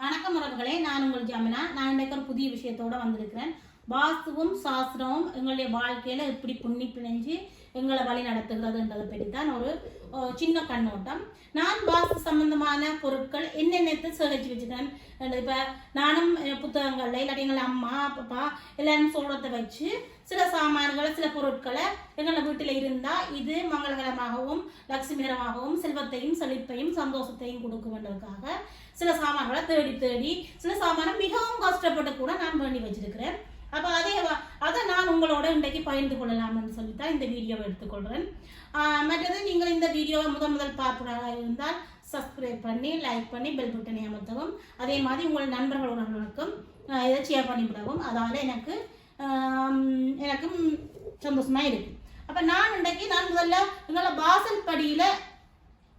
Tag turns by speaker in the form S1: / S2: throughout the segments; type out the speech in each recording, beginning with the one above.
S1: வணக்கம் உறவுகளே நான் உங்கள் ஜாமினா. நான் இன்றைக்கு ஒரு புதிய விஷயத்தோட வந்திருக்கிறேன். வாஸ்துவும் சாஸ்திரமும் எங்களுடைய வாழ்க்கையில் எப்படி புண்ணி பிணைஞ்சு எங்களை வழி நடத்துகிறதுன்றதை பற்றி தான் ஒரு சின்ன கண்ணோட்டம். நான் வாஸ்து சம்பந்தமான பொருட்கள் என்னென்னத்தை சேகரித்து வச்சுக்கிறேன்? இப்போ நானும் அஹ், புத்தகங்கள்ல இல்லாட்டி எங்கள் அம்மா அப்பா எல்லாரும் சொல்றதை வச்சு சில சாமான்களை சில பொருட்களை எங்களை வீட்டில் இருந்தால் இது மங்களகரமாகவும் லட்சுமிகரமாகவும் செல்வத்தையும் செழிப்பையும் சந்தோஷத்தையும் கொடுக்க சில சாமான்களை தேடி தேடி சில சாமானை மிகவும் கஷ்டப்பட்டு கூட நான் பண்ணி வச்சிருக்கிறேன். அப்போ அதே அதை நான் உங்களோட இன்றைக்கு பகிர்ந்து கொள்ளலாம்னு சொல்லி தான் இந்த வீடியோவை எடுத்துக்கொள்கிறேன் மற்றது நீங்கள் இந்த வீடியோவை முதல் முதல் பார்ப்பதாக இருந்தால் சப்ஸ்கிரைப் பண்ணி லைக் பண்ணி பெல் பட்டனை அமர்த்தவும். அதே மாதிரி உங்கள் நண்பர்கள் உறவுகளுக்கும் இதை ஷேர் பண்ணி விடவும் அதால் எனக்கு எனக்கும் சந்தோஷமாக இருக்கு. அப்போ நான் இன்றைக்கு நான் முதல்ல எங்களை வாசல் படியில்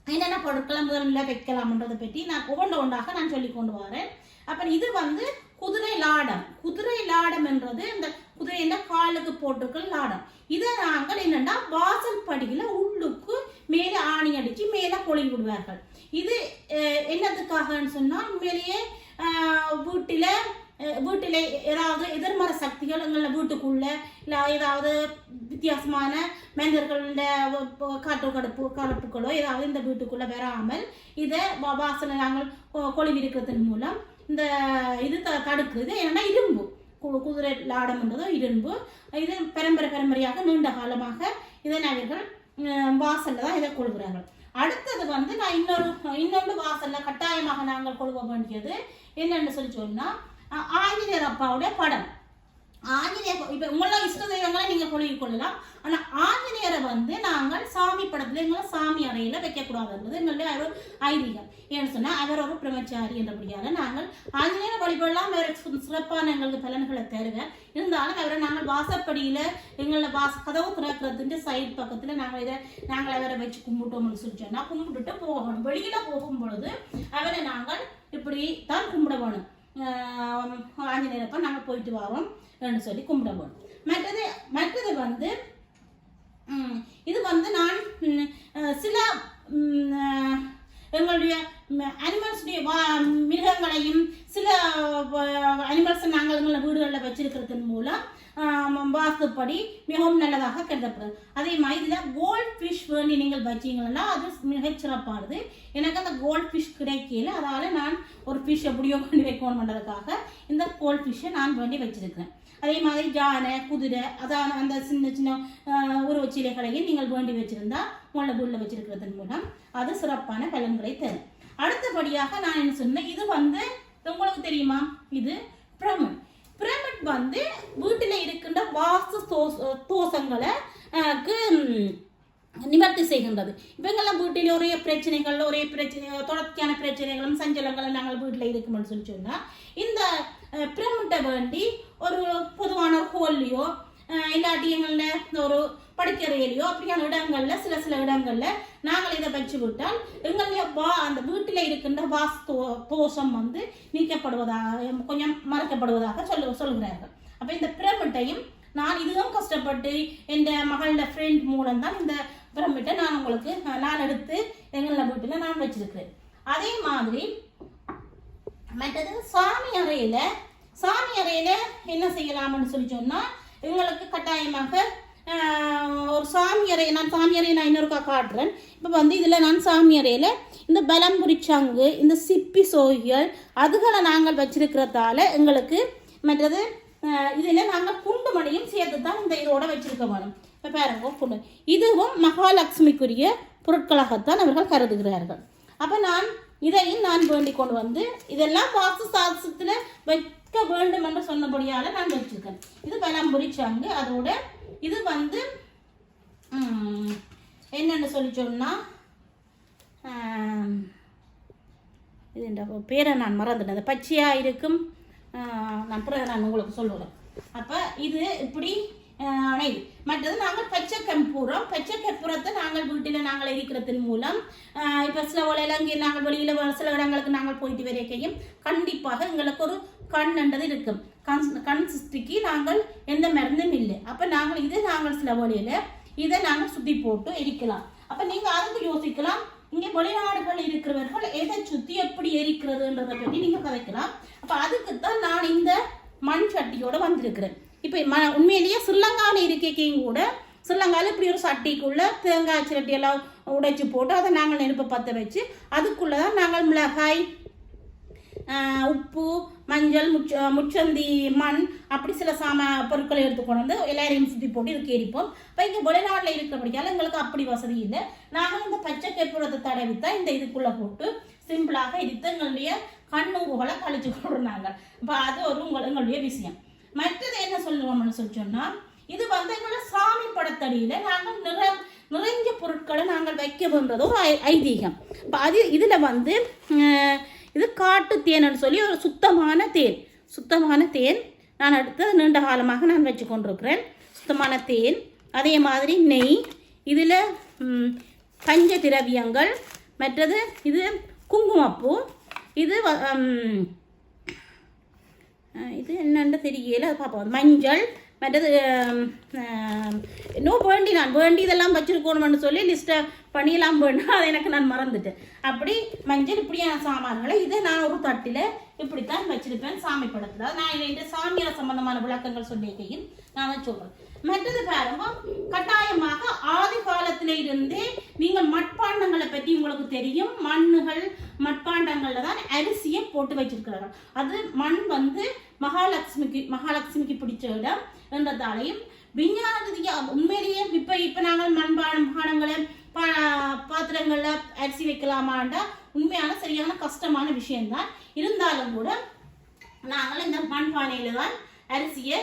S1: என்னென்ன பொருட்களை முதல்ல வைக்கலாம்ன்றதை பற்றி நான் ஒவ்வொன்று ஒன்றாக நான் சொல்லி கொண்டு வரேன். அப்புறம் இது வந்து குதிரை லாடம். குதிரை லாடம் என்றது இந்த குதிரையில காலுக்கு போட்டிருக்கிற லாடம். இதை நாங்கள் என்னென்னா வாசல் படியில் உள்ளுக்கு மேலே ஆணி அடித்து மேலே கொழி விடுவார்கள். இது என்னதுக்காகன்னு என்னத்துக்காகன்னு சொன்னால் உண்மையிலேயே வீட்டில் வீட்டில் ஏதாவது எதிர்மறை சக்திகள் எங்களை வீட்டுக்குள்ள இல்லை ஏதாவது வித்தியாசமான மனிதர்களோட காற்று கடுப்பு கடுப்புகளோ ஏதாவது இந்த வீட்டுக்குள்ளே வராமல் இதை வாசனை வாசலை நாங்கள் கொ- கொழுவிருக்கிறதன் மூலம் இந்த இது த தடுக்குது ஏன்னா இரும்பு கு- குதிரை லாடம்ன்றதோ இரும்பு இது பரம்பரை பரம்பரையாக நீண்ட காலமாக இதை அவர்கள் வாசலில் தான் இதை கொள்கிறார்கள் அடுத்தது வந்து நான் இன்னொரு இன்னொன்று வாசலில் கட்டாயமாக நாங்கள் கொள்வ வேண்டியது என்னென்னு சொல்லி சொன்னால் ஆஞ்சநேயர் அப்பாவுடைய படம். ஆஞ்சநேயர் இப்போ உங்களோட இஷ்ட தெய்வங்களை நீங்கள் கொழுவி கொள்ளலாம். ஆனால் ஆஞ்சநேயரை வந்து நாங்கள் சாமி படத்தில் எங்களை சாமி அறையில் வைக்கக்கூடாதுன்றது எங்களுடைய ஒரு ஐதீகம். ஏன்னு சொன்னால் அவர் ஒரு பிரம்மச்சாரி என்றபடியால் நாங்கள் ஆஞ்சநேயரை வழிபடலாம். அவர் சிறப்பான எங்களுக்கு பலன்களை தருவார் இருந்தாலும் அவரை நாங்கள் வாசப்படியில் எங்களை வாச கதவு திறக்கிறதுன்ற சைடு பக்கத்தில் நாங்கள் இதை நாங்கள் அவரை வச்சு கும்பிட்டோம்னு சொல்லி சொன்னால் கும்பிட்டுட்டு போகணும். வெளியில் போகும் பொழுது அவரை நாங்கள் இப்படி தான் கும்பிட வேணும். ஆஹ் நாங்கள் போயிட்டு வரோம் என்று சொல்லி கும்பிட வேணும் மற்றது மற்றது வந்து இது வந்து நான் சில எங்களுடைய அனிமல்ஸுடைய வா மிருகங்களையும் சில அனிமல்ஸை நாங்கள் எங்களை வீடுகளில் வச்சிருக்கிறதன் மூலம் வாஸ்துப்படி மிகவும் நல்லதாக கருதப்படுது. அதே மாதிரி இதில் கோல்ட் ஃபிஷ் வேண்டி நீங்கள் வச்சீங்கன்னா அது மிகச்சிறப்பானது எனக்கு அந்த கோல்ட் ஃபிஷ் கிடைக்கல. அதால் நான் ஒரு ஃபிஷ் எப்படியோ பண்ணி பண்ணுறதுக்காக இந்த கோல்ட் ஃபிஷ்ஷை நான் வேண்டி வச்சிருக்கிறேன். அதே மாதிரி யானை குதிரை அதான் அந்த சின்ன சின்ன உருவச்சிலைகளையும் நீங்கள் வேண்டி வச்சிருந்தா உங்களோட வீட்டில் வச்சிருக்கிறதன் மூலம் அது சிறப்பான பலன்களை தரும். அடுத்தபடியாக நான் என்ன சொன்னேன்? இது வந்து உங்களுக்கு தெரியுமா? இது பிரமன் பிரமிட் வந்து வீட்டில் இருக்கின்ற வாஸ்து தோச தோஷங்களை க்கு, நிவர்த்தி செய்கின்றது. இவங்கெல்லாம் வீட்டில் ஒரே பிரச்சனைகள் ஒரே பிரச்சனை தொடர்ச்சியான பிரச்சனைகளும் சஞ்சலங்களும் நாங்கள் வீட்டில் இருக்கும்னு சொல்லி சொன்னால் இந்த பிரமிட்டை வேண்டி ஒரு பொதுவான ஒரு ஹோல்லையோ இல்லாட்டி எங்கள ஒரு படுக்கறையிலையோ அப்படியான இடங்கள்ல சில சில இடங்கள்ல நாங்கள் இதை வச்சு விட்டால் எங்களுடைய வா அந்த வீட்டில் இருக்கின்ற வாஸ்து தோஷம் வந்து நீக்கப்படுவதாக கொஞ்சம் மறைக்கப்படுவதாக சொல்லு சொல்கிறார்கள். அப்போ இந்த பிரமிட்டையும் நான் இதுவும் கஷ்டப்பட்டு என் மகளோட ஃப்ரெண்ட் மூலம் தான் இந்த பிரமிட்டை நான் உங்களுக்கு நான் எடுத்து எங்களோட வீட்டில் நான் வச்சிருக்கிறேன். அதே மாதிரி மற்றது சாமி அறையில் சாமி அறையில் என்ன செய்யலாம்னு சொல்லி சொன்னால் எங்களுக்கு கட்டாயமாக ஒரு சாமி அறை நான் சாமியறை நான் இன்னொருக்கா காட்டுறேன். இப்போ வந்து இதில் நான் சாமி அறையில் இந்த பலம்புரி சங்கு இந்த சிப்பி சோகிகள் அதுகளை நாங்கள் வச்சிருக்கிறதால எங்களுக்கு மற்றது இதில் நாங்கள் குண்டுமணியும் சேர்த்து தான் இந்த இதோட வச்சிருக்க வேணும் இப்போ பாருங்க குண்டு. இதுவும் மகாலட்சுமிக்குரிய பொருட்களாகத்தான் அவர்கள் கருதுகிறார்கள். அப்போ நான் இதையும் நான் வேண்டிக் கொண்டு வந்து இதெல்லாம் வாஸ்து சாஸ்திரத்தில் வைக்க வேண்டும் என்று சொன்னபடியால் நான் வச்சிருக்கேன். இது பலம்புரி சங்கு அதோட இது வந்து என்னென்னு சொல்லி சொன்னால் இது இந்த பேரை நான் மறந்துட்டேன். அந்த பச்சையாக இருக்கும். நான் பிறகு நான் உங்களுக்கு சொல்லுவேன் அப்போ இது இப்படி ஆஹ், மற்றது நாங்கள் பச்சை கற்பூரம் பச்சை கற்பூரத்தை நாங்கள் வீட்டில் நாங்கள் எரிக்கிறதன் மூலம் இப்போ சில வேளையில இங்கே நாங்கள் வெளியில் சில இடங்களுக்கு நாங்கள் போயிட்டு வரைக்கையும் கண்டிப்பாக எங்களுக்கு ஒரு கண் என்றது இருக்கும். கண் கண் சிருஷ்டிக்கு நாங்கள் எந்த மருந்தும் இல்லை. அப்போ நாங்கள் இது நாங்கள் சில வழியில் இதை நாங்கள் சுற்றி போட்டு எரிக்கலாம். அப்போ நீங்கள் அதுக்கு யோசிக்கலாம். இங்கே வெளிநாடுகள் இருக்கிறவர்கள் எதை சுற்றி எப்படி எரிக்கிறதுன்றதை பற்றி நீங்கள் கதைக்கலாம். அப்போ அதுக்கு தான் நான் இந்த மண் சட்டியோட வந்திருக்கிறேன். இப்போ ம உண்மையிலேயே ஸ்ரீலங்காவில் இருக்கையும் கூட ஸ்ரீலங்காவில் இப்படி ஒரு சட்டிக்குள்ளே தேங்காய் சிரட்டி எல்லாம் போட்டு அதை நாங்கள் நெருப்பை பற்ற வச்சு அதுக்குள்ளே தான் நாங்கள் மிளகாய் உப்பு மஞ்சள் முச்ச முச்சந்தி மண் அப்படி சில சாம பொருட்களை எடுத்து கொண்டு வந்து எல்லாரையும் சுற்றி போட்டு இதுக்கு எரிப்போம். இப்போ இங்கே வெளிநாட்டில் இருக்கிறபடியால் எங்களுக்கு அப்படி வசதி இல்லை. நாங்கள் இந்த பச்சை கற்பூரத்தை தான் இந்த இதுக்குள்ளே போட்டு சிம்பிளாக எரித்து எங்களுடைய கண்ணுங்களை கழிச்சு கொடுனாங்க இப்போ அது ஒரு உங்கள் எங்களுடைய விஷயம். மற்றது என்ன சொல்லுவோம்னு சொல்லி சொன்னால் இது வந்து எங்களோட சாமி படத்தடியில் நாங்கள் நிற நிறைஞ்ச பொருட்களை நாங்கள் வைக்க வேண்டது ஒரு ஐ- ஐதீகம். இப்போ அது இதில் வந்து இது காட்டு தேன்னு சொல்லி ஒரு சுத்தமான தேன். சுத்தமான தேன் நான் அடுத்து நீண்ட காலமாக நான் வச்சு கொண்டிருக்கிறேன். சுத்தமான தேன். அதே மாதிரி நெய். இதில் பஞ்ச திரவியங்கள். மற்றது இது குங்குமப்பூ. இது இது என்னன்னு தெரியல. அது பார்ப்போம். மஞ்சள். மற்றது இன்னும் வேண்டி நான் வேண்டி இதெல்லாம் வச்சுருக்கணும்னு சொல்லி லிஸ்ட்டை பண்ணியெல்லாம் வேணும் அதை எனக்கு நான் மறந்துட்டேன். அப்படி மஞ்சள் இப்படியான சாமான்களை இதை நான் ஒரு தட்டில் இப்படித்தான் வச்சிருப்பேன் சாமி படத்தில். நான் இந்த சாமியார் சம்பந்தமான விளக்கங்கள் சொல்லியிருக்கையில் நான் சொல்கிறேன் மற்றது பாருங்க கட்டாயமாக ஆதி காலத்தில இருந்தே நீங்கள் மட்பாண்டங்களை பற்றி உங்களுக்கு தெரியும். மண்ணுகள் மட்பாண்டங்கள்ல தான் அரிசியை போட்டு வச்சிருக்கிறார்கள். அது மண் வந்து மகாலட்சுமிக்கு மகாலட்சுமிக்கு பிடிச்ச இடம். என்றதாலையும் விஞ்ஞான ரீதியாக உண்மையிலேயே இப்போ இப்போ நாங்கள் மண்பானம் பானங்களை பா பாத்திரங்களில் அரிசி வைக்கலாமாண்டா உண்மையான சரியான கஷ்டமான விஷயம்தான். இருந்தாலும் கூட நாங்கள் இந்த மண்பானையில் தான் அரிசியை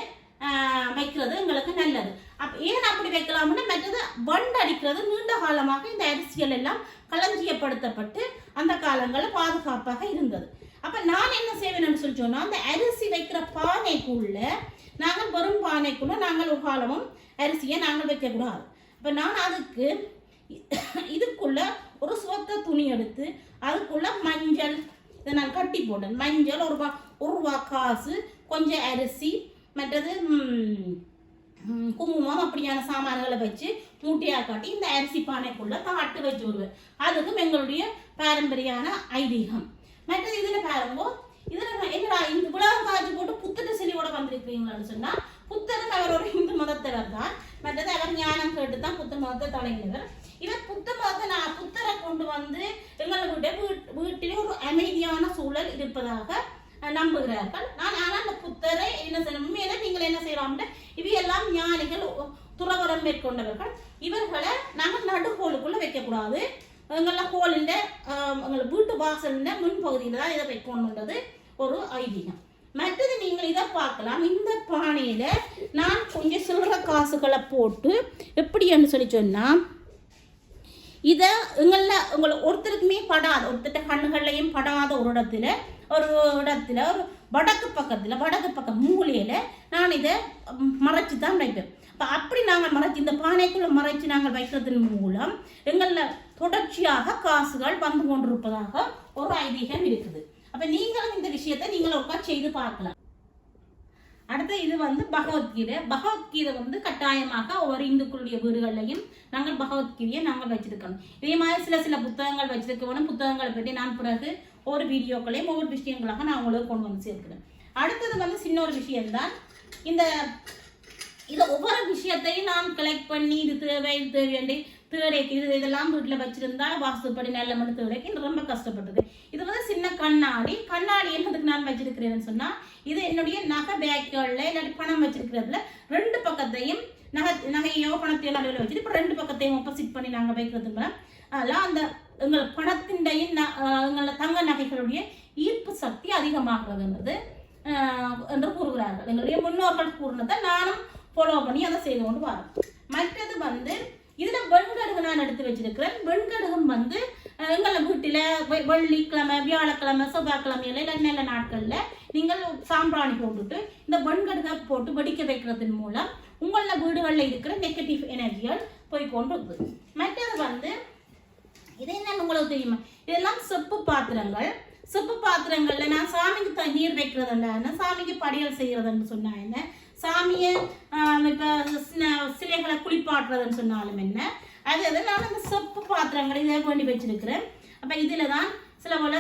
S1: வைக்கிறது எங்களுக்கு நல்லது. அப்போ ஏன் அப்படி வைக்கலாம்னா மற்றது வண்டு அடிக்கிறது நீண்ட காலமாக இந்த அரிசிகள் எல்லாம் களஞ்சியப்படுத்தப்பட்டு அந்த காலங்களில் பாதுகாப்பாக இருந்தது. அப்போ நான் என்ன செய்வேன்னு சொல்லி சொன்னால் அந்த அரிசி வைக்கிற பானைக்குள்ள நாங்கள் வெறும் பானைக்குள்ளே நாங்கள் உகாலமும் அரிசியை நாங்கள் வைக்கக்கூடாது. இப்போ நான் அதுக்கு இதுக்குள்ள ஒரு சுவத்த துணி எடுத்து அதுக்குள்ள மஞ்சள் இதை நான் கட்டி போட்டேன் மஞ்சள் ஒரு ரூபா ஒரு ரூபா காசு கொஞ்சம் அரிசி மற்றது குங்குமம் அப்படியான சாமான்களை வச்சு மூட்டையாக காட்டி இந்த அரிசி பானைக்குள்ள தாட்டு வச்சு விடுவேன். அதுக்கும் எங்களுடைய பாரம்பரியான ஐதீகம். மற்றது இதில் பாருங்க இதில் என்னடா இந்த உலகம் காய்ச்சி போட்டு புத்தக சிலையோட வந்திருக்கிறீங்களான்னு சொன்னால் புத்தர் அவர் ஒரு இந்து மதத்தினர் தான். மற்றது அவர் ஞானம் கேட்டு தான் புத்த மதத்தை தொடங்கினவர் இவர் புத்த மதத்தை நான் புத்தரை கொண்டு வந்து எங்களுடைய வீட் வீட்டிலே ஒரு அமைதியான சூழல் இருப்பதாக நம்புகிறார்கள். நான் ஆனால் அந்த புத்தரை என்ன செய்யணும்? உண்மையில நீங்கள் என்ன செய்யலாம்னா இவையெல்லாம் ஞானிகள் துறவரம் மேற்கொண்டவர்கள். இவர்களை நாங்கள் நடுகோலுக்குள்ள வைக்கக்கூடாது. எங்கள கோலின் எங்களை வீட்டு வாசலின் முன்பகுதியில் தான் இதை வைக்கணுன்றது ஒரு ஐதீகம். மற்றது நீங்கள் இதை பார்க்கலாம். இந்த பானையில் நான் கொஞ்சம் சில்லற காசுகளை போட்டு எப்படின்னு சொல்லி சொன்னால் இதை எங்களில் உங்களை ஒருத்தருக்குமே படாத ஒருத்தட்ட கண்ணுகள்லையும் படாத ஒரு இடத்துல ஒரு இடத்துல ஒரு வடக்கு பக்கத்தில் வடக்கு பக்கம் மூலையில் நான் இதை மறைச்சி தான் வைப்பேன். இப்போ அப்படி நாங்கள் மறைச்சி இந்த பானைக்குள்ளே மறைச்சி நாங்கள் வைக்கிறதன் மூலம் எங்களில் தொடர்ச்சியாக காசுகள் வந்து கொண்டிருப்பதாக ஒரு ஐதீகம் இருக்குது. அப்போ நீங்களும் இந்த விஷயத்தை நீங்கள் ஒருக்கா செய்து பார்க்கலாம். அடுத்து இது வந்து பகவத்கீதை. பகவத்கீதை வந்து கட்டாயமாக ஒவ்வொரு இந்துக்களுடைய வீடுகள்லையும் நாங்கள் பகவத்கீதையை நாங்கள் வச்சிருக்கணும். இதே மாதிரி சில சில புத்தகங்கள் வச்சிருக்கணும் புத்தகங்களை பற்றி நான் பிறகு ஒரு வீடியோக்களையும் ஒவ்வொரு விஷயங்களாக நான் உங்களுக்கு கொண்டு வந்து சேர்க்கிறேன். அடுத்தது வந்து சின்ன ஒரு விஷயம்தான். இந்த இதை ஒவ்வொரு விஷயத்தையும் நான் கலெக்ட் பண்ணி இது தேவை இது தேவையாண்டி தேடைக்கு இது இதெல்லாம் வீட்டில் வச்சிருந்தா வாஸ்துப்படி நல்ல மணி தேடைக்கு ரொம்ப கஷ்டப்பட்டது. இது வந்து சின்ன கண்ணாடி. கண்ணாடி என்னதுக்கு நான் வச்சிருக்கிறேன்னு சொன்னா இது என்னுடைய நகை பேக்குகளில் இல்லாட்டி பணம் வச்சிருக்கிறதுல ரெண்டு பக்கத்தையும் நகை நகையோ பணத்தையோ நடுவில் வச்சுட்டு இப்போ ரெண்டு பக்கத்தையும் ஆப்போசிட் பண்ணி நாங்கள் வைக்கிறது மூலம் அதெல்லாம் அந்த எங்கள் பணத்தின்டையும் ந- எங்களோட தங்க நகைகளுடைய ஈர்ப்பு சக்தி அதிகமாகிறதுன்றது என்று கூறுகிறார்கள். எங்களுடைய முன்னோர்கள் கூறினதை நானும் ஃபாலோ பண்ணி அதை செய்து கொண்டு வரேன். மற்றது வந்து இதில் வெண்கடுகு நான் எடுத்து வச்சிருக்கிறேன். வெண்கடுகம் வந்து எங்களை வீட்டில் வெள்ளிக்கிழமை வியாழக்கிழமை செவ்வாய்க்கிழமையில இல்லை நல்ல நாட்களில் நீங்கள் சாம்பிராணி போட்டுட்டு இந்த வெண்கடுகை போட்டு வெடிக்க வைக்கிறதன் மூலம் உங்களில் வீடுகளில் இருக்கிற நெகட்டிவ் எனர்ஜிகள் போய் கொண்டு மற்றது வந்து இது என்னன்னு உங்களுக்கு தெரியுமா? இதெல்லாம் செப்பு பாத்திரங்கள். செப்பு பாத்திரங்களில் நான் சாமிக்கு தண்ணீர் நீர் வைக்கிறதுண்டா என்ன? சாமிக்கு படையல் செய்கிறதுன்னு சொன்னா என்ன? சாமியை இப்போ சின்ன சிலைகளை குளிப்பாட்டுறதுன்னு சொன்னாலும் என்ன? அது அது நான் அந்த செப்பு பாத்திரங்களை இதை வேண்டி வச்சிருக்கிறேன். அப்போ இதில் தான் சில போல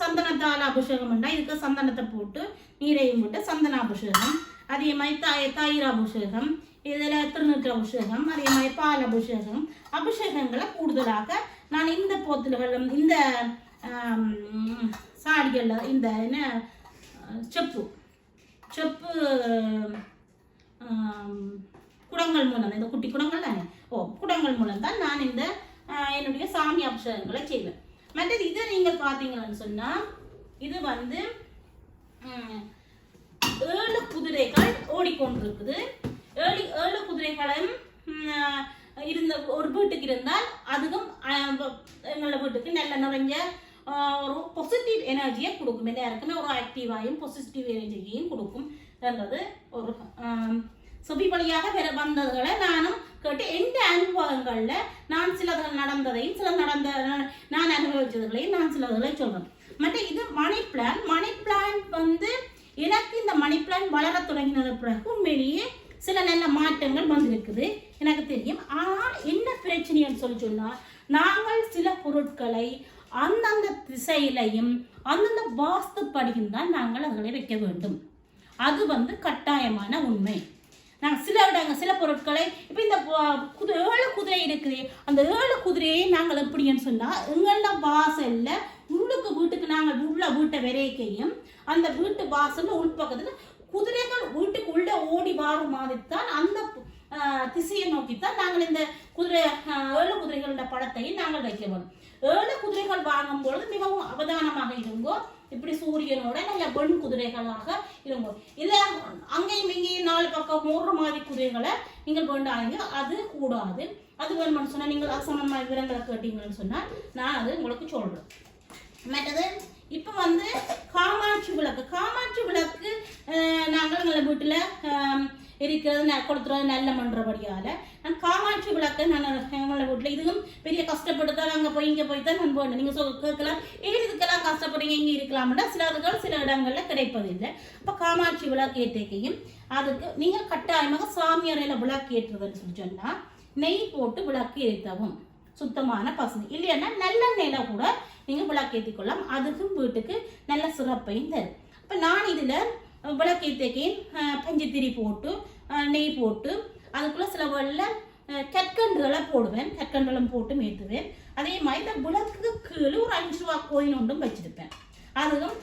S1: சந்தனத்தால் அபிஷேகம் பண்ணால் இதுக்கு சந்தனத்தை போட்டு நீரையும் போட்டு சந்தன அபிஷேகம் அதே மாதிரி தாய் தயிர் அபிஷேகம். இதில் திருநூற்று அபிஷேகம். அதே மாதிரி பால் அபிஷேகம். அபிஷேகங்களை கூடுதலாக நான் இந்த போத்தல்களும் இந்த சாடிகளில் இந்த என்ன செப்பு செப்பு குடங்கள் மூலம் இந்த குட்டி குடங்கள் தானே? ஓ குடங்கள் மூலம் தான் நான் இந்த என்னுடைய சாமி அபிஷேகங்களை செய்வேன். மற்றது இதை நீங்கள் பார்த்தீங்கன்னு சொன்னால் இது வந்து ஏழு குதிரைகள் ஓடிக்கொண்டிருக்குது. ஏழு ஏழு குதிரைகளும் இருந்த ஒரு வீட்டுக்கு இருந்தால் அதுவும் எங்களோட வீட்டுக்கு நல்ல நிறைஞ்ச ஒரு பாசிட்டிவ் எனர்ஜியை கொடுக்கும் எல்லாருக்குமே ஒரு ஆக்டிவாயும் பாசிட்டிவ் எனர்ஜியையும் கொடுக்கும் என்றது ஒரு ஆம், வழியாக பெற வந்ததுகளை நானும் கேட்டு எந்த அனுபவங்களில் நான் சிலதுகள் நடந்ததையும் சில நடந்த நான் அனுபவிச்சதுகளையும் நான் சிலதுகளை சொல்றேன் மற்ற இது மணி பிளான் மணி பிளான் வந்து எனக்கு இந்த மணி பிளான் வளர தொடங்கினது பிறகு உண்மையிலேயே சில நல்ல மாற்றங்கள் வந்திருக்குது எனக்கு தெரியும் ஆனால் என்ன பிரச்சனைன்னு சொல்லி சொன்னால் நாங்கள் சில பொருட்களை அந்தந்த திசையிலையும் அந்தந்த வாஸ்துப்படியும் தான் நாங்கள் அதுகளை வைக்க வேண்டும். அது வந்து கட்டாயமான உண்மை. நாங்கள் சில இடங்க சில பொருட்களை இப்போ இந்த குதிரை ஏழு குதிரை இருக்குது. அந்த ஏழு குதிரையை நாங்கள் எப்படின்னு சொன்னால் எங்கள வாசலில் உள்ளுக்கு வீட்டுக்கு நாங்கள் உள்ள வீட்டை விரைக்கையும் அந்த வீட்டு வாசலில் உள்பக்கத்தில் குதிரைகள் வீட்டுக்கு உள்ளே ஓடி வாழும் மாதிரி தான் அந்த திசையை நோக்கித்தான் நாங்கள் இந்த குதிரை ஏழு குதிரைகளோட படத்தையும் நாங்கள் வைக்க வேண்டும். ஏழு குதிரைகள் வாங்கும் பொழுது மிகவும் அவதானமாக இருங்கோ. இப்படி சூரியனோட நல்ல பெண் குதிரைகளாக இருங்கோ. இல்லை அங்கேயும் இங்கேயும் நாலு பக்கம் மூன்று மாதிரி குதிரைகளை நீங்கள் வேண்டாங்க அது கூடாது. அது வேணும்னு சொன்னால் நீங்கள் அது சம்பந்தமாக விவரங்களை கேட்டீங்கன்னு சொன்னால் நான் அது உங்களுக்கு சொல்கிறேன் மற்றது இப்போ வந்து காமாட்சி விளக்கு. காமாட்சி விளக்கு நாங்கள் எங்களை வீட்டில் இருக்கிறது நான் கொடுத்துறது நல்ல மன்றபடியால் நான் காமாட்சி விளக்க நான் எங்களை வீட்டில் இதுவும் பெரிய கஷ்டப்பட்டு தான் அங்கே போய் இங்கே போய் தான் நான் வேணும். நீங்கள் சொல் கேட்கலாம். ஏன் இதுக்கெல்லாம் கஷ்டப்படுறீங்க? இங்கே இருக்கலாம்னா சில அதுகள் சில இடங்களில் கிடைப்பதில்லை அப்போ காமாட்சி விளக்கு ஏற்றிக்கையும் அதுக்கு நீங்கள் கட்டாயமாக சாமி அறையில் விளக்கு ஏற்றுறதுன்னு சொல்லி சொன்னால் நெய் போட்டு விளக்கு ஏற்றவும். சுத்தமான பசுமை. இல்லைன்னா நல்லெண்ணெயில கூட நீங்கள் விளக்கேற்றிக்கொள்ளலாம் அதுக்கும் வீட்டுக்கு நல்ல சிறப்பையும் தரும். இப்போ நான் இதில் விளக்கேற்றிக்கேன் பஞ்சத்திரி போட்டு நெய் போட்டு அதுக்குள்ளே சில வெள்ள கற்கண்டுகளை போடுவேன். கற்கண்டுகளும் போட்டு மேத்துவேன் அதே மாதிரி இந்த விளக்குக்கு கீழே ஒரு அஞ்சு ரூபா கோயின் ஒன்றும் வச்சிருப்பேன். அதுவும்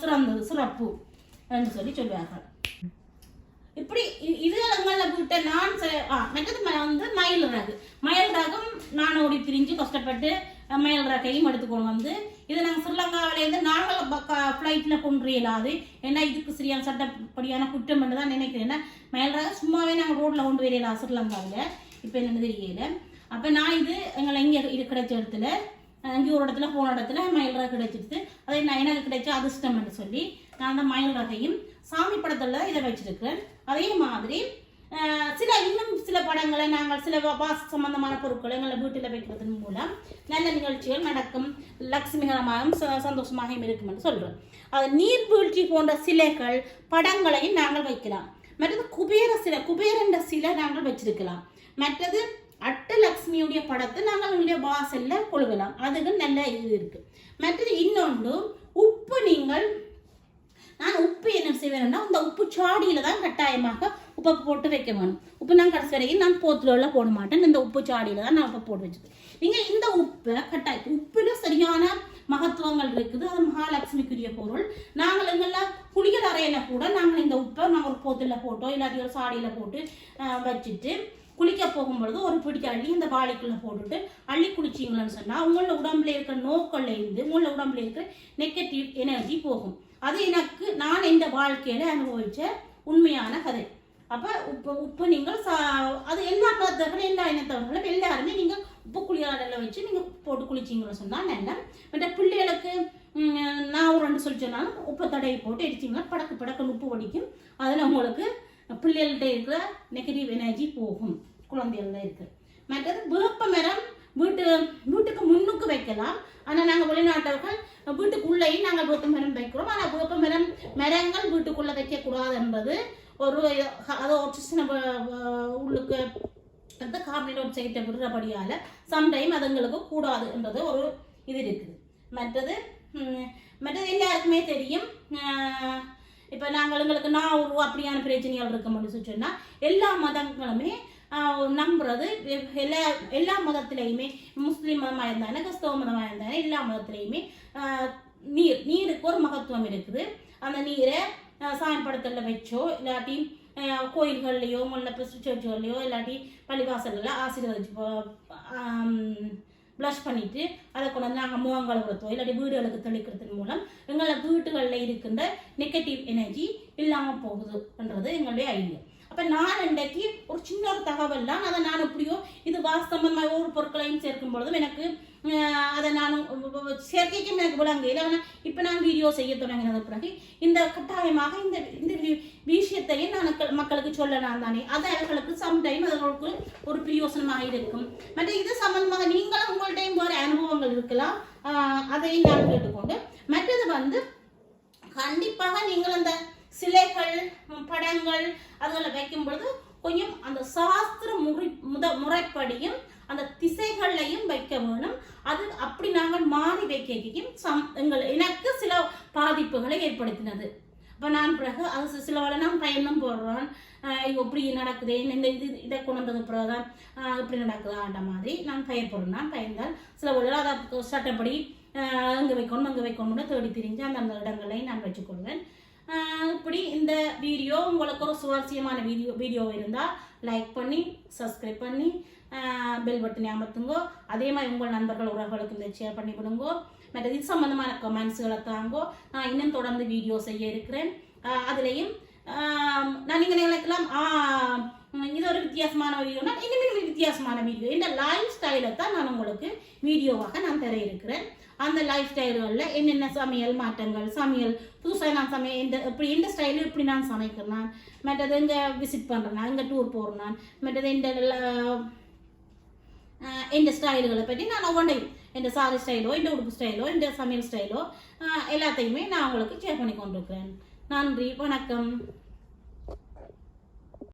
S1: சிறந்தது சிறப்பு என்று சொல்லி சொல்லுவார்கள் இப்படி இது எங்களில் விட்ட நான் ஆ மற்றது வந்து மயில் ரகு மயில் ரகம் நான் ஓடி திரிஞ்சு கஷ்டப்பட்டு அஹ், மயில் எடுத்துக்கொண்டு வந்து இது நாங்கள் ஸ்ரீலங்காவிலேருந்து நாங்கள் ஃப்ளைட்டில் கொண்டு இயலாது ஏன்னா இதுக்கு சரியான சட்டப்படியான குற்றம் என்று தான் நினைக்கிறேன். ஏன்னா மயில் ரகம் சும்மாவே நாங்கள் ரோட்டில் கொண்டு வரையலாம் ஸ்ரீலங்காவில். இப்போ என்னன்னு தெரியல. அப்போ நான் இது எங்களை இங்கே இது கிடைச்ச இடத்துல அங்கே ஒரு இடத்துல போன இடத்துல மயில் ரகம் கிடைச்சிருச்சு. அதே நான் எனக்கு கிடைச்ச அதிர்ஷ்டம்னு சொல்லி நான் அந்த மயில் ரகையும் சாமி படத்தில் தான் இதை வச்சிருக்கிறேன். அதே மாதிரி சில இன்னும் சில படங்களை நாங்கள் சில வா- வாச சம்பந்தமான பொருட்களை எங்களை வீட்டில் வைக்கிறதன் மூலம் நல்ல நிகழ்ச்சிகள் நடக்கும். லட்சுமிகரமாகவும் ச- சந்தோஷமாகவும் இருக்கும் என்று சொல்கிறோம் அது நீர்வீழ்ச்சி போன்ற சிலைகள் படங்களையும் நாங்கள் வைக்கலாம். மற்றது குபேர சிலை குபேரன்ற சிலை நாங்கள் வச்சிருக்கலாம். மற்றது அட்டலக்ஷ்மியுடைய படத்தை நாங்கள் உங்களுடைய வாசல்ல கொழுகலாம். அதுக்கு நல்ல இது இருக்குது மற்றது இன்னொன்று உப்பு நீங்கள் நான் உப்பு என்ன செய்வேன்னா அந்த உப்பு சாடியில் தான் கட்டாயமாக உப்பை போட்டு வைக்க வேணும். உப்பு நான் கடைசி வரைக்கும் நான் போத்துல போட மாட்டேன். இந்த உப்பு சாடியில் தான் நான் உப்பை போட்டு வச்சுருக்கேன் நீங்கள் இந்த உப்பை கட்டாயம் உப்புல சரியான மகத்துவங்கள் இருக்குது. அது மகாலட்சுமிக்குரிய பொருள். நாங்கள் எங்கெல்லாம் குளியல் அறையில கூட நாங்கள் இந்த உப்பை நாங்கள் ஒரு போத்துல போட்டோ இல்லாட்டி ஒரு சாடியில் போட்டு வச்சுட்டு குளிக்க போகும்பொழுது ஒரு பிடிக்க அள்ளி இந்த வாளிக்குள்ள போட்டுட்டு அள்ளி குளிச்சிங்கன்னு சொன்னால் உங்களோட உடம்புல இருக்கிற நோக்கல்ல இருந்து உங்களோட உடம்புல இருக்கிற நெகட்டிவ் எனர்ஜி போகும். அது எனக்கு நான் இந்த வாழ்க்கையில அனுபவித்த உண்மையான கதை. அப்போ உப்பு உப்பு நீங்கள் சா அது எல்லா பதர்களும் எல்லா இனத்தவர்களும் எல்லாருமே நீங்கள் உப்பு குளியாடல வச்சு நீங்கள் போட்டு குளிச்சிங்கன்னு சொன்னால் நல்ல மற்ற பிள்ளைகளுக்கு நான் ஒரு ரெண்டு சொல்லி சொன்னாலும் உப்பு தடையை போட்டு அடிச்சிங்கன்னா படக்கு படக்கு உப்பு வடிக்கும். அதில் உங்களுக்கு பிள்ளைகள்கிட்ட இருக்கிற நெகட்டிவ் எனர்ஜி போகும். குழந்தைகள்ல இருக்கு. மற்றது வேப்ப மரம் வீட்டு வீட்டுக்கு முன்னுக்கு வைக்கலாம். ஆனால் நாங்கள் வெளிநாட்டவர்கள் வீட்டுக்குள்ளேயும் நாங்கள் வேப்ப மரம் வைக்கிறோம். ஆனால் வேப்ப மரம் மரங்கள் வீட்டுக்குள்ளே வைக்கக்கூடாது என்பது ஒரு அது ஆக்சிஜன் உள்ளுக்கு அந்த கார்பன் டை ஆக்சைட்டை விடுறபடியால் சம்டைம் அதுங்களுக்கு கூடாது என்பது ஒரு இது இருக்குது. மற்றது மற்றது எல்லாருக்குமே தெரியும். இப்போ நாங்கள் எங்களுக்கு நான் ஒரு அப்படியான பிரச்சனைகள் இருக்க முடியும் சொன்னால் எல்லா மதங்களுமே நம்புறது எல்லா எல்லா மதத்திலையுமே முஸ்லீம் மதமாக இருந்தாலும் கிறிஸ்தவ மதமாக இருந்தாலும் எல்லா மதத்திலையுமே நீர் நீருக்கு ஒரு மகத்துவம் இருக்குது அந்த நீரை ஆஹ், வச்சோ இல்லாட்டி கோயில்கள்லையோ முல்லை சர்ச்சுகள்லையோ இல்லாட்டி பள்ளிவாசல்களில் ஆசீர்வதிச்சு ப்ளஷ் பண்ணிட்டு அதை கொண்டு வந்து நாங்கள் முகங்கள் உரத்தோ இல்லாட்டி வீடுகளுக்கு தெளிக்கிறதன் மூலம் எங்களை வீட்டுகளில் இருக்கின்ற நெகட்டிவ் எனர்ஜி இல்லாமல் போகுதுன்றது எங்களுடைய ஐடியா அப்போ நான் இன்றைக்கு ஒரு சின்ன ஒரு தகவல் தான். அதை நான் எப்படியோ இது வாஸ்தவமாக ஒவ்வொரு பொருட்களையும் சேர்க்கும் பொழுதும் எனக்கு அதை நான் சேர்க்கைக்கும் எனக்கு விளங்கையில் ஆனால் இப்போ நான் வீடியோ செய்ய தொடங்கினது பிறகு இந்த கட்டாயமாக இந்த இந்த வி- விஷயத்தையும் நான் மக்கள்- மக்களுக்கு சொல்லலாம் தானே. அது அவர்களுக்கு சம்டைம் அவர்களுக்கு ஒரு பிரயோசனமாக இருக்கும். மற்ற இது சம்பந்தமாக நீங்களும் உங்கள்கிட்டையும் வேறு அனுபவங்கள் இருக்கலாம். அதையும் நான் கேட்டுக்கொண்டு மற்றது வந்து கண்டிப்பாக நீங்கள் அந்த சிலைகள் படங்கள் அதில் வைக்கும் பொழுது கொஞ்சம் அந்த சாஸ்திர முறை முத முறைப்படியும் அந்த திசைகளையும் வைக்க வேணும். அது அப்படி நாங்கள் மாறி வைக்கையும் சம் எங்கள் எனக்கு சில பாதிப்புகளை ஏற்படுத்தினது. இப்போ நான் பிறகு அது சில வேலை நான் பயணம் போடுறோம் இப்படி நடக்குதே இந்த இது இதை கொண்டு வந்தது பிறகு தான் இப்படி நடக்குதான்ற மாதிரி நான் பயப்படுறேன் நான் பயந்தால் சில வேலை அதை சட்டப்படி அங்கே வைக்கணும் அங்கே வைக்கணும்னு தேடி திரிஞ்சு அந்த இடங்களை நான் வச்சுக்கொள்வேன். இப்படி இந்த வீடியோ உங்களுக்கு ஒரு சுவாரஸ்யமான வீடியோ வீடியோ இருந்தால் லைக் பண்ணி சப்ஸ்கிரைப் பண்ணி பெல் பட்டனை அமர்த்துங்கோ. அதே மாதிரி உங்கள் நண்பர்கள் உறவுகளுக்கு இந்த ஷேர் பண்ணி விடுங்கோ மற்ற இது சம்மந்தமான கமெண்ட்ஸுகளை தாங்கோ. நான் இன்னும் தொடர்ந்து வீடியோ செய்ய இருக்கிறேன். அதுலேயும் நான் நீங்கள் நினைக்கலாம் இது ஒரு வித்தியாசமான வீடியோனா இனிமேல் ஒரு வித்தியாசமான வீடியோ. இந்த லைஃப் ஸ்டைலை தான் நான் உங்களுக்கு வீடியோவாக நான் தர இருக்கிறேன். அந்த லைஃப் ஸ்டைல்களில் என்னென்ன சமையல் மாற்றங்கள் சமையல் புதுசாக நான் சமையல் இந்த இப்படி இந்த ஸ்டைலில் இப்படி நான் சமைக்கிறேன் மற்றது இங்கே விசிட் பண்ணுறேன் இங்கே டூர் போகிறேன் மற்றது இந்த இந்த ஸ்டைல்களை பற்றி நான் ஒவ்வொன்றையும் இந்த சாரி ஸ்டைலோ இந்த உடுப்பு ஸ்டைலோ இந்த சமையல் ஸ்டைலோ எல்லாத்தையுமே நான் உங்களுக்கு ஷேர் பண்ணி கொண்டிருக்கிறேன். நன்றி வணக்கம்.